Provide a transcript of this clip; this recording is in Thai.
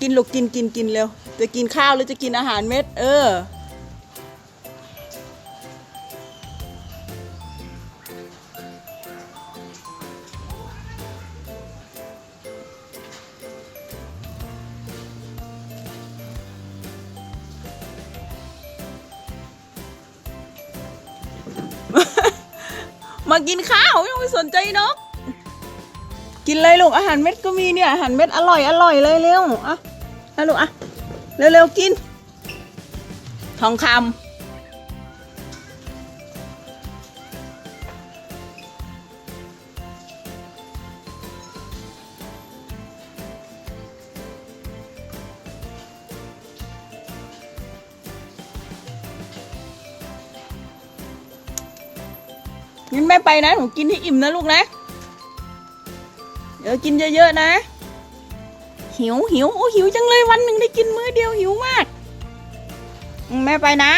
กินลูกกินกินกินเร็ว จะกินข้าวหรือจะกินอาหารเม็ด เออ มากินข้าวไม่ต้องไปสนใจนก กินเลยลูกอาหารเม็ดก็มีเนี่ยอาหารเม็ดอร่อยอร่อยเลยเร็วอะเอาลูกอะเร็วเร็วๆกิน ทองคำงั้นแม่ไปนะหนูกินให้อิ่มนะลูกนะ เดี๋ยวกินเยอะๆนะ หิวหิวโอ้หิวจังเลยวันหนึ่งได้กินมื้อเดียวหิวมาก แม่ไปนะ